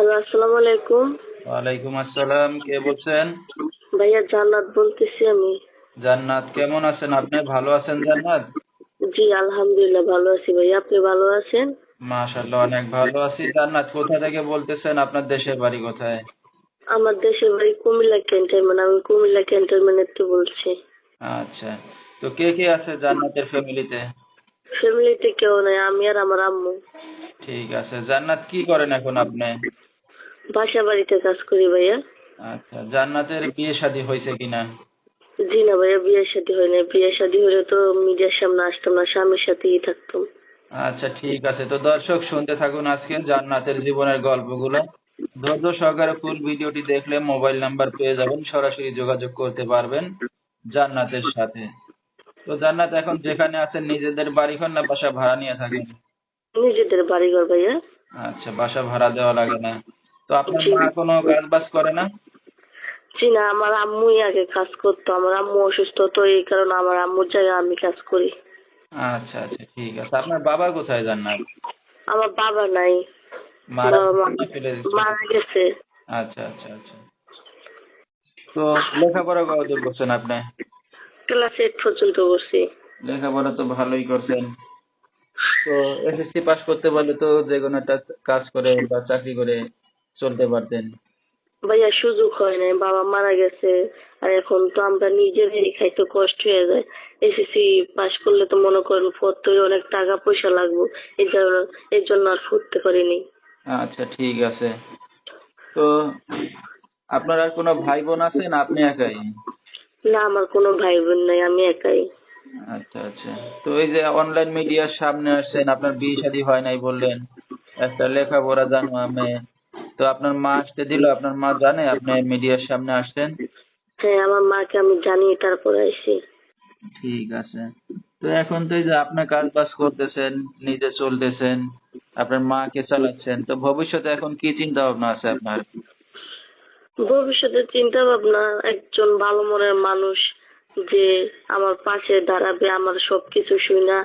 Hello আসসালামু আলাইকুম। ওয়ালাইকুম আসসালাম কে বলছেন? ভাইয়া জান্নাত বলতেছি আমি। জান্নাত কেমন আছেন? আপনি ভালো আছেন জান্নাত? জি আলহামদুলিল্লাহ ভালো আছি ভাইয়া। আপনি ভালো আছেন? মাশাআল্লাহ অনেক ভালো আছি। জান্নাত কোথা থেকে বলতেছেন? আপনার দেশের বাড়ি কোথায়? আমার দেশের বাড়ি কুমিল্লা ক্যান্টনমেন্ট। আমি কুমিল্লা ক্যান্টনমেন্ট থেকে বলছি। আচ্ছা তো কে কে আছে জান্নাতের ফ্যামিলিতে? ফ্যামিলিতে কেউ নাই আমি আর আমার আম্মু। ঠিক আছে জান্নাত কি করেন এখন আপনি? বাসা বাড়িতে কাজ করি ভাইয়া। আচ্ছা জান্নাতের বিয়ে শাদী হয়েছে কিনা? জি না ভাইয়া বিয়ে সাথে হয় না বিয়ের সাথে হলে তো মিডিয়ার সামনে আসতাম না স্বামীর সাথেই থাকতাম। আচ্ছা ঠিক আছে। তো দর্শক শুনতে থাকুন আজকে জান্নাতের জীবনের গল্পগুলো। ধৈর্য সহকারে ফুল ভিডিওটি দেখলে মোবাইল নাম্বার পেয়ে যাবেন সরাসরি যোগাযোগ করতে পারবেন জান্নাতের সাথে। তো জান্নাত এখন যেখানে আছেন নিজেদের বাড়ি ঘর না বাসা ভাড়া নিয়ে থাকেন? নিজেদের বাড়িঘর ভাইয়া। আচ্ছা বাসা ভাড়া দেওয়া লাগে না। তো আপনার মা কোনো কাজ বাজ করে না? জি না আমার আম্মুই আগে কাজ করতো। আমার আম্মু অসুস্থ তো এই কারণে আমার আম্মুর জায়গায় আমি কাজ করি। আচ্ছা আচ্ছা ঠিক আছে। আপনার বাবা কোথায় জান্নাত আমার বাবা নাই। মারা গেছে। আচ্ছা আচ্ছা আচ্ছা। তো লেখাপড়া কতদূর করছেন আপনি? ক্লাস এইট পর্যন্ত করছি। লেখাপড়া তো ভালোই করছেন। তো এসএসসি পাস করতে পারলে তো যে কোনো একটা কাজ করে বা চাকরি করে চলতে পারতেন। ভাইয়া সুযোগ হয় নাই বাবা মারা গেছে আর এখন তো আমরা নিজেদেরই খাইতে কষ্ট হয়ে যায়। এসএসসি পাস করলে তো মনে করেন পড়তে অনেক টাকা পয়সা লাগবে এই জন্য এর জন্য আর পড়তে পারিনি। আচ্ছা ঠিক আছে। তো আপনার আর কোনো ভাই বোন আছে না আপনি একাই? না আমার কোনো ভাই বোন নাই আমি একাই। আচ্ছা আচ্ছা। তো এই যে অনলাইন মিডিয়ার সামনে আসছেন আপনার বিয়ে শাদী হয় নাই বললেন একটা লেখাপড়া জানো আমি তো আপনার মা আসতে দিল আপনার মা জানে আপনি মিডিয়ার সামনে আসছেন? হ্যাঁ আমার মাকে আমি জানিয়ে তারপরে আসি ঠিক আছে। তো এখন তো এই যে আপনি কাজ বাজ করতেছেন নিজে চলতেছেন আপনার মাকে চালাচ্ছেন তো ভবিষ্যতে এখন কি চিন্তা ভাবনা আছে আপনার? ভবিষ্যতে চিন্তা ভাবনা একজন ভালো মনের মানুষ যে আমার পাশে দাঁড়াবে আমার সবকিছু শুনে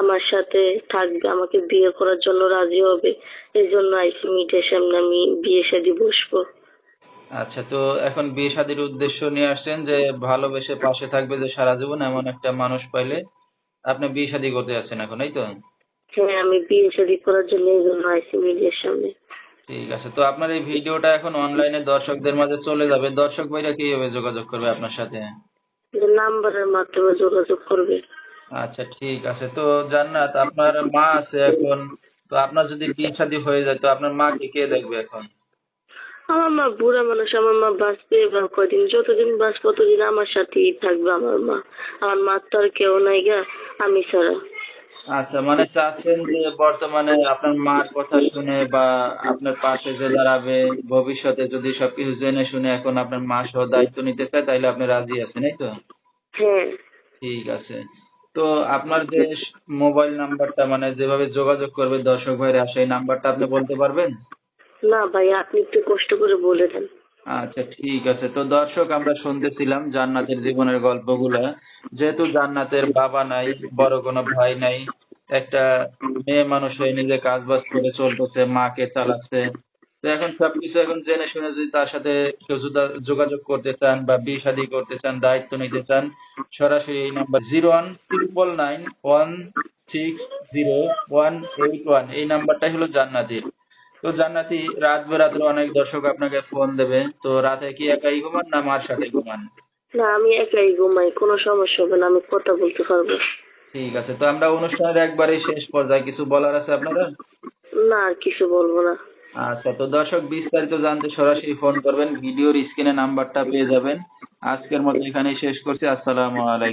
আমার সাথে থাকবে আমাকে বিয়ে করার জন্য রাজি হবে। এই জন্য আইসি মিটের সামনে আমি বিয়ে শাদী বসবো। আচ্ছা তো এখন বিয়ে শাদীর উদ্দেশ্য নিয়ে আসছেন যে ভালোবেসে পাশে থাকবে যে সারা জীবন এমন একটা মানুষ পাইলে আপনি বিয়ে শাদী করতে যাচ্ছেন এখন এই তো? হ্যাঁ আমি বিয়ে শাদী করার জন্য এই জন্য আইসি মিডিয়ার সামনে। ঠিক আছে তো আপনার এই ভিডিওটা এখন অনলাইনে দর্শকদের মাঝে চলে যাবে। দর্শক ভাইরা কীভাবে যোগাযোগ করবে আপনার সাথে? নাম্বারের মাধ্যমে যোগাযোগ করবে। আচ্ছা ঠিক আছে। তো জান্নাত আপনার মা আছে এখন। তো আপনার যদি বিয়ে শাদী হয়ে যায় তো আপনার মাকে কে দেখবে এখন? আমার মা বুড়া মানুষ আমার মা বাঁচবে এবার কয়দিন? যতদিন বাঁচবে ততদিন আমার সাথেই থাকবে আমার মা। আমার মা তো আর কেউ নাই গা আমি ছাড়া। আচ্ছা মানে চাচ্ছেন যে বর্তমানে আপনার মার কথা শুনে বা আপনার পাশে যে দাঁড়াবে ভবিষ্যতে যদি সবকিছু জেনে শুনে এখন আপনার মা সহ দায়িত্ব নিতে চায় তাহলে আপনি রাজি আছেন এই তো? হ্যাঁ। ঠিক আছে। তো আপনার যে মোবাইল নাম্বারটা মানে যেভাবে যোগাযোগ করবে দর্শক ভাইরা সেই নাম্বারটা আপনি বলতে পারবেন? না ভাই আপনি একটু কষ্ট করে বলে দেন। আচ্ছা ঠিক আছে। তো দর্শক আমরা শুনতেছিলাম জান্নাতের জীবনের গল্পগুলা। যেহেতু জান্নাতের বাবা নাই বড় কোনো ভাই নাই একটা মেয়ে মানুষ হয়ে নিজে কাজ বাজ করে চলতেছে মাকে চালাচ্ছে তো এখন সবকিছু এখন জেনে শুনে যদি তার সাথে কেউ যোগাযোগ করতে চান বা বিয়ে শাদী করতে চান দায়িত্ব নিতে চান সরাসরি এই number zero one triple nine one six zero one eight one এই নাম্বারটাই হলো জান্নাতির। তো জান্নাতি রাত বেরাতে অনেক দর্শক আপনাকে ফোন দেবে। তো রাতে কি একাই ঘুমান না মার সাথে ঘুমান? না আমি একাই ঘুমাই কোনো সমস্যা হবে না আমি কথা বলতে পারব। ঠিক আছে তো আমরা অনুষ্ঠানের একবারেই শেষ পর্যায়ে কিছু বলার আছে আপনাদের? না আর কিছু বলব না। আচ্ছা তো দর্শক, বিস্তারিত জানতে সরাসরি ফোন করবেন, ভিডিওর স্ক্রিনে নাম্বারটা পেয়ে যাবেন। আজকের মতো এখানেই শেষ করছি, আসসালামু আলাইকুম।